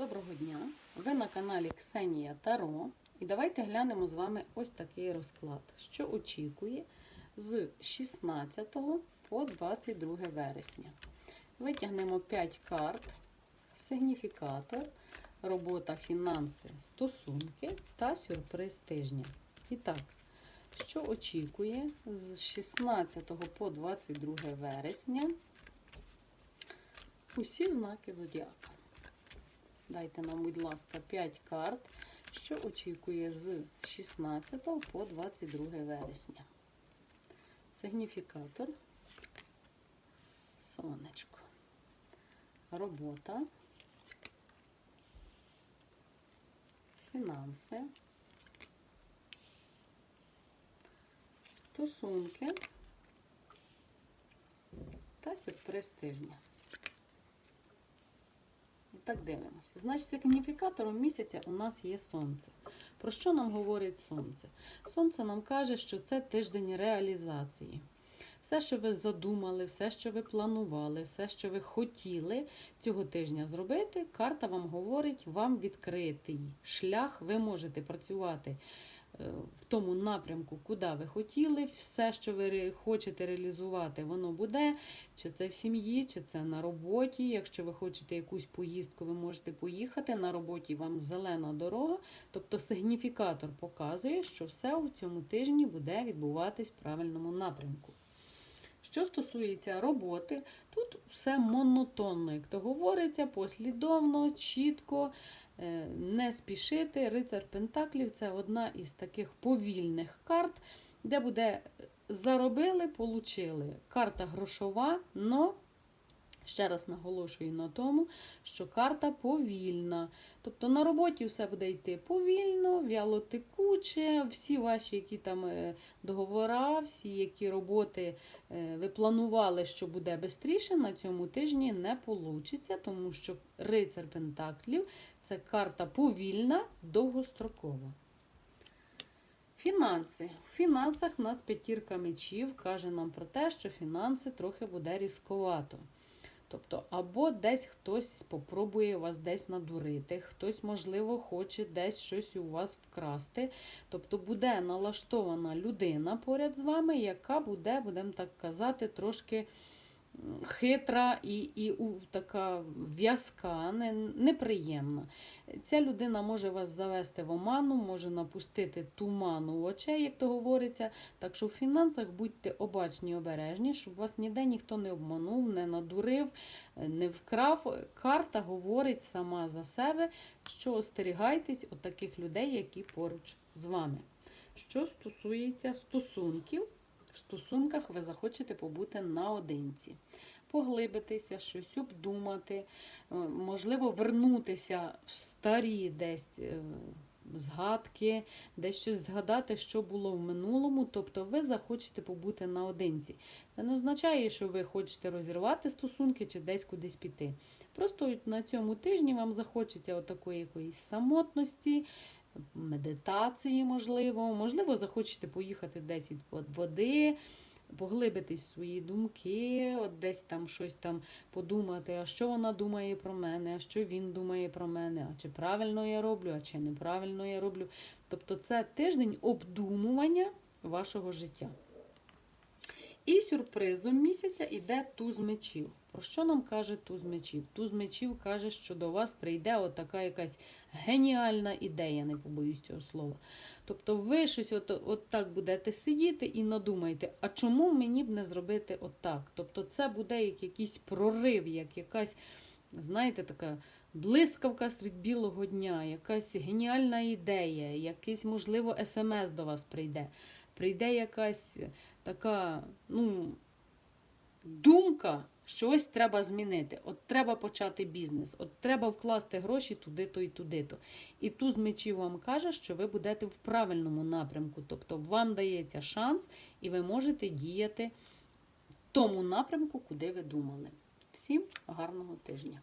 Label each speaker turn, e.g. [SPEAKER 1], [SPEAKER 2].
[SPEAKER 1] Доброго дня! Ви на каналі Ксенія Таро. І давайте глянемо з вами ось такий розклад, що очікує з 16 по 22 вересня. Витягнемо 5 карт, сигніфікатор, робота, фінанси, стосунки та сюрприз тижня. І так, що очікує з 16 по 22 вересня усі знаки зодіака. Дайте нам, будь ласка, 5 карт, що очікує з 16 по 22 вересня. Сигніфікатор, сонечко, робота, фінанси, стосунки. Та сюрприз тижня. Так дивимося. Значить, сигніфікатором місяця у нас є сонце. Про що нам говорить сонце? Сонце нам каже, що це тиждень реалізації. Все, що ви задумали, все, що ви планували, все, що ви хотіли цього тижня зробити, карта вам говорить, вам відкритий шлях. Ви можете працювати в тому напрямку, куди ви хотіли. Все, що ви хочете реалізувати, воно буде. Чи це в сім'ї, чи це на роботі. Якщо ви хочете якусь поїздку, ви можете поїхати. На роботі вам зелена дорога. Тобто сигніфікатор показує, що все у цьому тижні буде відбуватись в правильному напрямку. Що стосується роботи, тут все монотонно, як то говориться, послідовно, чітко, е, не спішити. Рицар Пентаклів це одна із таких повільних карт, де буде заробили, получили. Карта грошова, но ще раз наголошую на тому, що карта повільна. Тобто на роботі все буде йти повільно, вялотекуче, всі ваші які там е, договора, всі які роботи е, ви планували, що буде швидше, на цьому тижні не вийде, тому що рицар Пентаклів це карта повільна, довгострокова. Фінанси. В фінансах у нас п'ятірка мечів каже нам про те, що фінанси трохи буде різковато. Тобто, або десь хтось попробує вас десь надурити, хтось, можливо, хоче десь щось у вас вкрасти. Тобто буде налаштована людина поряд з вами, яка буде, будемо так казати, трошки хитра і, і така в'язка, не, неприємна. Ця людина може вас завести в оману, може напустити туману в очей, як то говориться. Так що в фінансах будьте обачні, обережні, щоб вас ніде ніхто не обманув, не надурив, не вкрав. Карта говорить сама за себе, що остерігайтесь от таких людей, які поруч з вами. Що стосується стосунків, стосунках ви захочете побути наодинці, поглибитися, щось обдумати, е, можливо, вернутися в старі десь е, згадки, десь щось згадати, що було в минулому. Тобто ви захочете побути наодинці. Це не означає, що ви хочете розірвати стосунки чи десь кудись піти. Просто на цьому тижні вам захочеться отакої якоїсь самотності, медитації, можливо. Можливо, захочете поїхати десь від води, поглибитись в свої думки, от десь там щось там подумати, а що вона думає про мене, а що він думає про мене, а чи правильно я роблю, а чи неправильно я роблю. Тобто це тиждень обдумування вашого життя. І сюрпризом місяця іде туз мечів. Про що нам каже туз мечів? Туз мечів каже, що до вас прийде отака якась геніальна ідея, не побоюсь цього слова. Тобто ви щось от, от так будете сидіти і надумаєте, а чому мені б не зробити отак? Тобто це буде як якийсь прорив, як якась, знаєте, така блискавка серед білого дня, якась геніальна ідея, якийсь, можливо, смс до вас прийде. Прийде якась така, ну, думка, щось треба змінити. От треба почати бізнес, от треба вкласти гроші туди-то і туди-то. І туз мечів вам каже, що ви будете в правильному напрямку. Тобто вам дається шанс, і ви можете діяти в тому напрямку, куди ви думали. Всім гарного тижня!